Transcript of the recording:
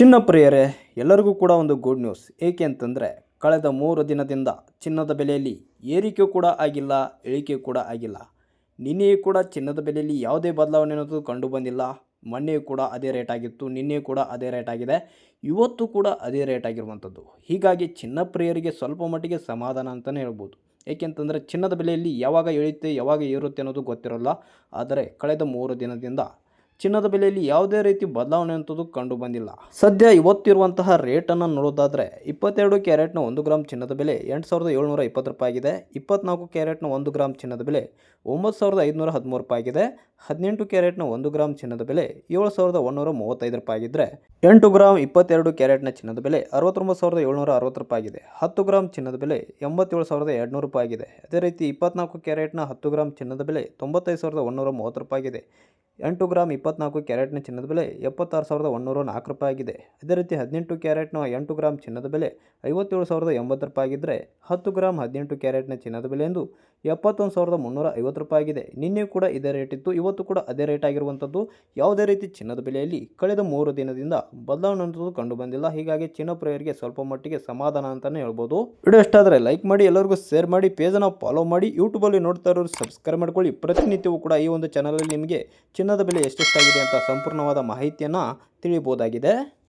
ಚಿನ್ನ ಪ್ರಿಯರೇ, ಎಲ್ಲರಿಗೂ ಕೂಡ ಒಂದು ಗುಡ್ ನ್ಯೂಸ್ ಏಕೆ ಅಂತಂದರೆ, ಕಳೆದ ಮೂರು ದಿನದಿಂದ ಚಿನ್ನದ ಬೆಲೆಯಲ್ಲಿ ಏರಿಕೆ ಕೂಡ ಆಗಿಲ್ಲ, ಇಳಿಕೆ ಕೂಡ ಆಗಿಲ್ಲ. ನಿನ್ನೆಯೂ ಕೂಡ ಚಿನ್ನದ ಬೆಲೆಯಲ್ಲಿ ಯಾವುದೇ ಬದಲಾವಣೆ ಅನ್ನೋದು ಕಂಡು ಬಂದಿಲ್ಲ. ಮೊನ್ನೆಯೂ ಕೂಡ ಅದೇ ರೇಟ್ ಆಗಿತ್ತು, ನಿನ್ನೆಯೂ ಕೂಡ ಅದೇ ರೇಟ್ ಆಗಿದೆ. ಇವತ್ತು ಕೂಡ ಅದೇ ರೇಟ್ ಆಗಿರುವಂಥದ್ದು. ಹೀಗಾಗಿ ಚಿನ್ನ ಪ್ರಿಯರಿಗೆ ಸ್ವಲ್ಪ ಮಟ್ಟಿಗೆ ಸಮಾಧಾನ ಅಂತಲೇ ಹೇಳ್ಬೋದು. ಏಕೆಂತಂದರೆ ಚಿನ್ನದ ಬೆಲೆಯಲ್ಲಿ ಯಾವಾಗ ಇಳಿಯುತ್ತೆ, ಯಾವಾಗ ಏರುತ್ತೆ ಅನ್ನೋದು ಗೊತ್ತಿರೋಲ್ಲ. ಆದರೆ ಕಳೆದ ಮೂರು ದಿನದಿಂದ ಚಿನ್ನದ ಬೆಲೆಯಲ್ಲಿ ಯಾವುದೇ ರೀತಿ ಬದಲಾವಣೆ ಅಂತದ್ದು ಕಂಡು ಬಂದಿಲ್ಲ. ಸದ್ಯ ಇವತ್ತಿರುವಂತಹ ರೇಟನ್ನು ನೋಡೋದಾದರೆ ಇಪ್ಪತ್ತೆರಡು ಕ್ಯಾರೆಟ್ನ ಒಂದು ಗ್ರಾಮ್ ಚಿನ್ನದ ಬೆಲೆ ಎಂಟು ಸಾವಿರದ ಏಳ್ನೂರ ಇಪ್ಪತ್ತು ರೂಪಾಯಿ ಆಗಿದೆ. ಇಪ್ಪತ್ನಾಲ್ಕು ಕ್ಯಾರೆಟ್ನ ಒಂದು ಗ್ರಾಮ್ ಚಿನ್ನದ ಬೆಲೆ ಒಂಬತ್ತು ಸಾವಿರದ ಐದುನೂರ ಹದಿಮೂರು ರೂಪಾಯಿ ಆಗಿದೆ. ಹದಿನೆಂಟು ಕ್ಯಾರೆಟ್ನ ಒಂದು ಗ್ರಾಮ್ ಚಿನ್ನದ ಬೆಲೆ ಏಳು ಸಾವಿರದ ಒಂದೂರ ಮೂವತ್ತೈದು ರೂಪಾಯಿ ಆಗಿದ್ದರೆ ಎಂಟು ಗ್ರಾಮ್ ಇಪ್ಪತ್ತೆರಡು ಕ್ಯಾರೆಟ್ನ ಚಿನ್ನದ ಬೆಲೆ ಅರವತ್ತೊಂಬತ್ತು ಸಾವಿರದ ಏಳ್ನೂರ ಅರವತ್ತು ರೂಪಾಯಿ ಆಗಿದೆ. ಹತ್ತು ಗ್ರಾಮ್ ಚಿನ್ನದ ಬೆಲೆ ಎಂಬತ್ತೇಳು ಸಾವಿರದ ಎರಡುನೂರು ರೂಪಾಯಿ ಆಗಿದೆ. ಅದೇ ರೀತಿ ಇಪ್ಪತ್ನಾಲ್ಕು ಕ್ಯಾರೆಟ್ನ ಹತ್ತು ಗ್ರಾಮ್ ಚಿನ್ನದ ಬೆಲೆ ತೊಂಬತ್ತೈದು ಸಾವಿರದ ಒಂದೂರ ಮೂವತ್ತು ರೂಪಾಯಿ ಆಗಿದೆ. ಎಂಟು ಗ್ರಾಮ್ ಇಪ್ಪತ್ನಾಲ್ಕು ಕ್ಯಾರೆಟ್ನ ಚಿನ್ನದ ಬೆಲೆ ಎಪ್ಪತ್ತಾರು ಸಾವಿರದ ಒನ್ನೂರ ನಾಲ್ಕು ರೂಪಾಯಿ ಆಗಿದೆ. ಅದೇ ರೀತಿ ಹದಿನೆಂಟು ಕ್ಯಾರೆಟ್ನ ಎಂಟು ಗ್ರಾಮ್ ಚಿನ್ನದ ಬೆಲೆ ಐವತ್ತೇಳು ಸಾವಿರದ ಎಂಬತ್ತು ರೂಪಾಯಿ ಆಗಿದ್ದರೆ ಹತ್ತು ಗ್ರಾಮ್ ಹದಿನೆಂಟು ಕ್ಯಾರೆಟ್ನ ಚಿನ್ನದ ಬೆಲೆ ಎಂದು ಎಪ್ಪತ್ತೊಂದು ಸಾವಿರದ ಮುನ್ನೂರ ಐವತ್ತು ರೂಪಾಯಿ ಆಗಿದೆ. ನಿನ್ನೆ ಕೂಡ ಇದೇ ರೇಟ್ ಇತ್ತು. ಇವತ್ತು ಕೂಡ ಅದೇ ರೇಟ್ ಆಗಿರುವಂಥದ್ದು. ಯಾವುದೇ ರೀತಿ ಚಿನ್ನದ ಬೆಲೆಯಲ್ಲಿ ಕಳೆದ ಮೂರು ದಿನದಿಂದ ಬದಲಾವಣೆ ಅಂತದ್ದು ಕಂಡು ಬಂದಿಲ್ಲ. ಹೀಗಾಗಿ ಚಿನ್ನ ಪ್ರಿಯರಿಗೆ ಸ್ವಲ್ಪ ಮಟ್ಟಿಗೆ ಸಮಾಧಾನ ಅಂತಲೇ ಹೇಳ್ಬೋದು. ವಿಡಿಯೋ ಇಷ್ಟ ಲೈಕ್ ಮಾಡಿ, ಎಲ್ಲರಿಗೂ ಶೇರ್ ಮಾಡಿ ಪೇಜನ್ನು ಫಾಲೋ ಮಾಡಿ ಯೂಟ್ಯೂಬಲ್ಲಿ ನೋಡ್ತಾ ಇರೋರು ಸಬ್ಸ್ಕ್ರೈಬ್ ಮಾಡ್ಕೊಳ್ಳಿ. ಪ್ರತಿನಿತ್ಯವೂ ಕೂಡ ಈ ಒಂದು ಚಾನಲಲ್ಲಿ ನಿಮಗೆ ಚಿನ್ನದ ಬೆಲೆ ಎಷ್ಟೆಷ್ಟಾಗಿದೆ ಅಂತ ಸಂಪೂರ್ಣವಾದ ಮಾಹಿತಿಯನ್ನು ತಿಳಿಯಬಹುದಾಗಿದೆ.